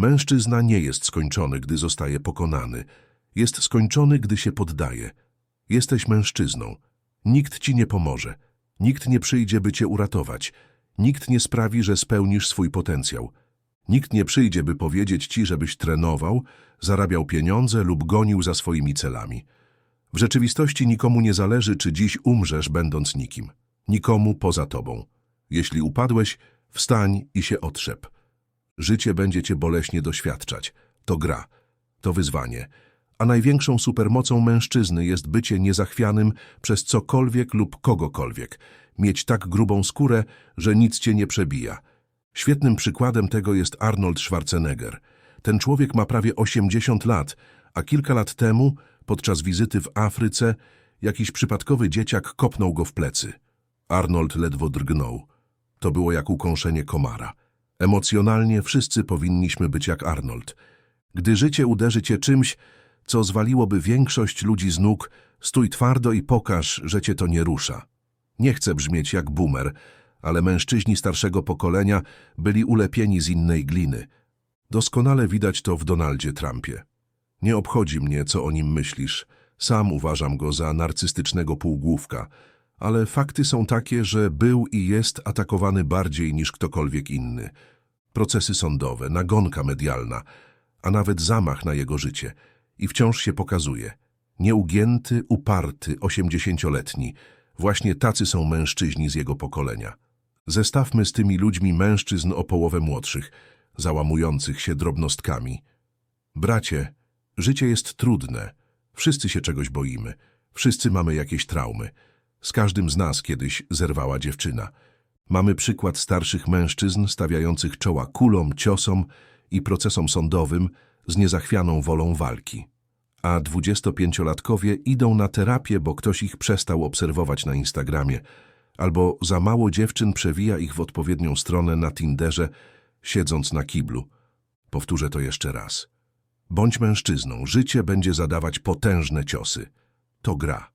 Mężczyzna nie jest skończony, gdy zostaje pokonany. Jest skończony, gdy się poddaje. Jesteś mężczyzną. Nikt ci nie pomoże. Nikt nie przyjdzie, by cię uratować. Nikt nie sprawi, że spełnisz swój potencjał. Nikt nie przyjdzie, by powiedzieć ci, żebyś trenował, zarabiał pieniądze lub gonił za swoimi celami. W rzeczywistości nikomu nie zależy, czy dziś umrzesz, będąc nikim. Nikomu poza tobą. Jeśli upadłeś, wstań i się otrzep. Życie będzie cię boleśnie doświadczać. To gra. To wyzwanie. A największą supermocą mężczyzny jest bycie niezachwianym przez cokolwiek lub kogokolwiek. Mieć tak grubą skórę, że nic cię nie przebija. Świetnym przykładem tego jest Arnold Schwarzenegger. Ten człowiek ma prawie 80 lat, a kilka lat temu, podczas wizyty w Afryce, jakiś przypadkowy dzieciak kopnął go w plecy. Arnold ledwo drgnął. To było jak ukąszenie komara. Emocjonalnie wszyscy powinniśmy być jak Arnold. Gdy życie uderzy cię czymś, co zwaliłoby większość ludzi z nóg, stój twardo i pokaż, że cię to nie rusza. Nie chcę brzmieć jak boomer, ale mężczyźni starszego pokolenia byli ulepieni z innej gliny. Doskonale widać to w Donaldzie Trumpie. Nie obchodzi mnie, co o nim myślisz. Sam uważam go za narcystycznego półgłówka, ale fakty są takie, że był i jest atakowany bardziej niż ktokolwiek inny. Procesy sądowe, nagonka medialna, a nawet zamach na jego życie. I wciąż się pokazuje. Nieugięty, uparty, osiemdziesięcioletni. Właśnie tacy są mężczyźni z jego pokolenia. Zestawmy z tymi ludźmi mężczyzn o połowę młodszych, załamujących się drobnostkami. Bracie, życie jest trudne. Wszyscy się czegoś boimy. Wszyscy mamy jakieś traumy. Z każdym z nas kiedyś zerwała dziewczyna. Mamy przykład starszych mężczyzn stawiających czoła kulom, ciosom i procesom sądowym z niezachwianą wolą walki. A 25-latkowie idą na terapię, bo ktoś ich przestał obserwować na Instagramie, albo za mało dziewczyn przewija ich w odpowiednią stronę na Tinderze, siedząc na kiblu. Powtórzę to jeszcze raz. Bądź mężczyzną, życie będzie zadawać potężne ciosy. To gra.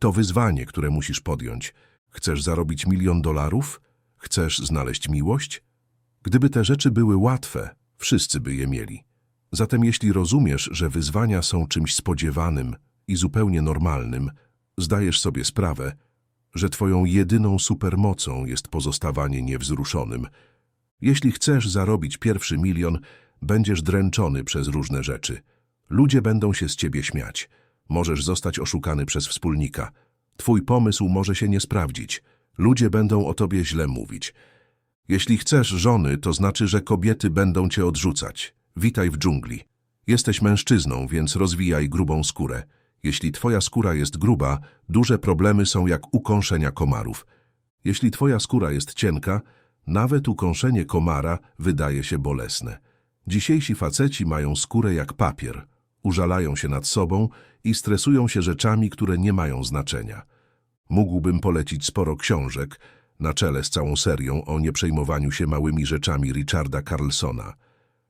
To wyzwanie, które musisz podjąć. Chcesz zarobić milion dolarów? Chcesz znaleźć miłość? Gdyby te rzeczy były łatwe, wszyscy by je mieli. Zatem jeśli rozumiesz, że wyzwania są czymś spodziewanym i zupełnie normalnym, zdajesz sobie sprawę, że twoją jedyną supermocą jest pozostawanie niewzruszonym. Jeśli chcesz zarobić pierwszy milion, będziesz dręczony przez różne rzeczy. Ludzie będą się z ciebie śmiać. Możesz zostać oszukany przez wspólnika. Twój pomysł może się nie sprawdzić. Ludzie będą o tobie źle mówić. Jeśli chcesz żony, to znaczy, że kobiety będą cię odrzucać. Witaj w dżungli. Jesteś mężczyzną, więc rozwijaj grubą skórę. Jeśli twoja skóra jest gruba, duże problemy są jak ukąszenia komarów. Jeśli twoja skóra jest cienka, nawet ukąszenie komara wydaje się bolesne. Dzisiejsi faceci mają skórę jak papier. Użalają się nad sobą i stresują się rzeczami, które nie mają znaczenia. Mógłbym polecić sporo książek, na czele z całą serią o nieprzejmowaniu się małymi rzeczami Richarda Carlsona.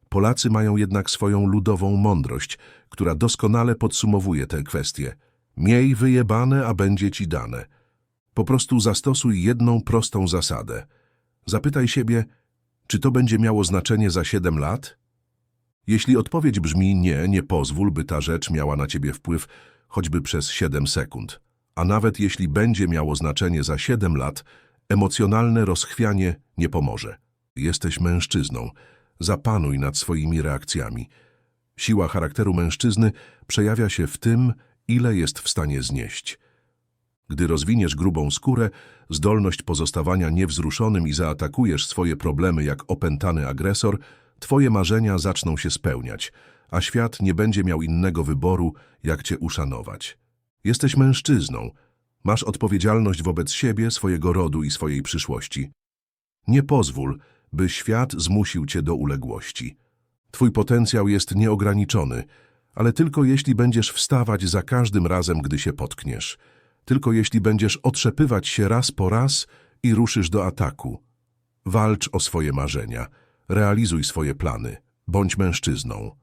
Polacy mają jednak swoją ludową mądrość, która doskonale podsumowuje tę kwestię. Miej wyjebane, a będzie ci dane. Po prostu zastosuj jedną prostą zasadę. Zapytaj siebie, czy to będzie miało znaczenie za siedem lat? Jeśli odpowiedź brzmi nie, nie pozwól, by ta rzecz miała na ciebie wpływ choćby przez siedem sekund. A nawet jeśli będzie miało znaczenie za siedem lat, emocjonalne rozchwianie nie pomoże. Jesteś mężczyzną. Zapanuj nad swoimi reakcjami. Siła charakteru mężczyzny przejawia się w tym, ile jest w stanie znieść. Gdy rozwiniesz grubą skórę, zdolność pozostawania niewzruszonym i zaatakujesz swoje problemy jak opętany agresor, twoje marzenia zaczną się spełniać, a świat nie będzie miał innego wyboru, jak cię uszanować. Jesteś mężczyzną. Masz odpowiedzialność wobec siebie, swojego rodu i swojej przyszłości. Nie pozwól, by świat zmusił cię do uległości. Twój potencjał jest nieograniczony, ale tylko jeśli będziesz wstawać za każdym razem, gdy się potkniesz. Tylko jeśli będziesz otrzepywać się raz po raz i ruszysz do ataku. Walcz o swoje marzenia, realizuj swoje plany, bądź mężczyzną.